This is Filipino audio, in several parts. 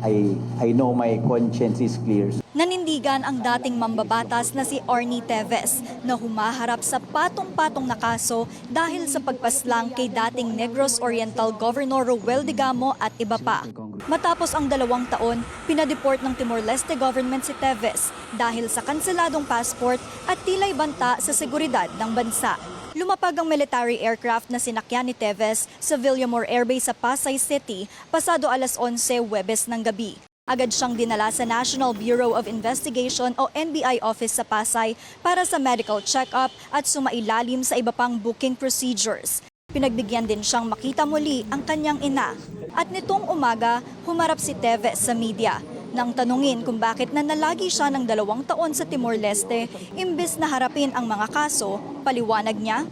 I, I know my conscience is clear. Nanindigan ang dating mambabatas na si Arnie Teves na humaharap sa patong-patong na kaso dahil sa pagpaslang kay dating Negros Oriental Governor Ruel Digamo at iba pa. Matapos ang dalawang taon, pinadeport ng Timor-Leste government si Teves dahil sa kanseladong passport at tilay banta sa seguridad ng bansa. Lumapag ang military aircraft na sinakyan ni Teves sa Villamor Air Base sa Pasay City pasado alas 11 Webes ng gabi. Agad siyang dinala sa National Bureau of Investigation o NBI office sa Pasay para sa medical check-up at sumailalim sa iba pang booking procedures. Pinagbigyan din siyang makita muli ang kanyang ina. At nitong umaga, humarap si Teves sa media nang tanungin kung bakit nanalagi siya ng dalawang taon sa Timor-Leste imbes na harapin ang mga kaso, paliwanag niya,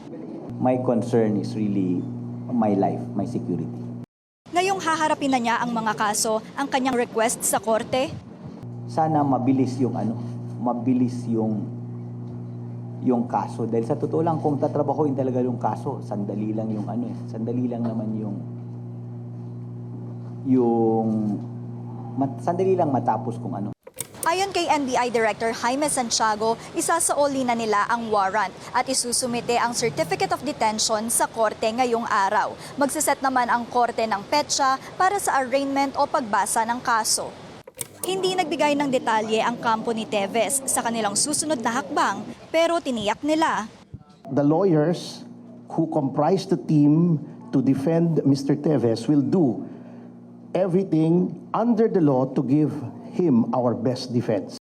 My concern is really my life, my security. ngayong haharapin na niya ang mga kaso, ang kanyang request sa korte, Sana mabilis yung ano, mabilis yung yung kaso dahil sa totoo lang kung tatrabahoin talaga yung kaso sandali lang yung ano eh sandali lang naman yung yung mat, sandali lang matapos kung ano Ayon kay NBI Director Jaime Santiago, isasaoli na nila ang warrant at isusumite ang Certificate of Detention sa korte ngayong araw. Magsiset naman ang korte ng petsa para sa arraignment o pagbasa ng kaso. Hindi nagbigay ng detalye ang kampo ni Teves sa kanilang susunod na hakbang pero tiniyak nila the lawyers who comprise the team to defend Mr. Teves will do everything under the law to give him our best defense.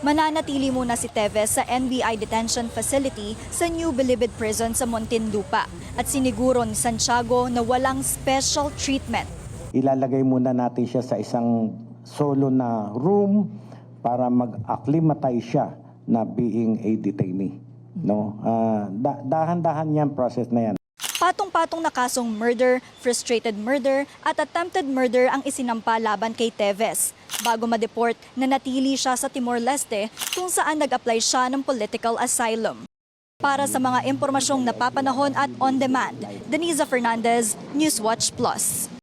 Mananatili muna si Teves sa NBI Detention Facility sa New Bilibid Prison sa Muntinlupa at siniguro ni Santiago na walang special treatment. ilalagay muna natin siya sa isang solo na room para mag-acclimatize siya na being a detainee. No? Da- dahan-dahan yan process na yan. Patong-patong na kasong murder, frustrated murder at attempted murder ang isinampa laban kay Teves. Bago ma-deport, nanatili siya sa Timor-Leste kung saan nag-apply siya ng political asylum. Para sa mga impormasyong napapanahon at on-demand, Denisa Fernandez, Newswatch Plus.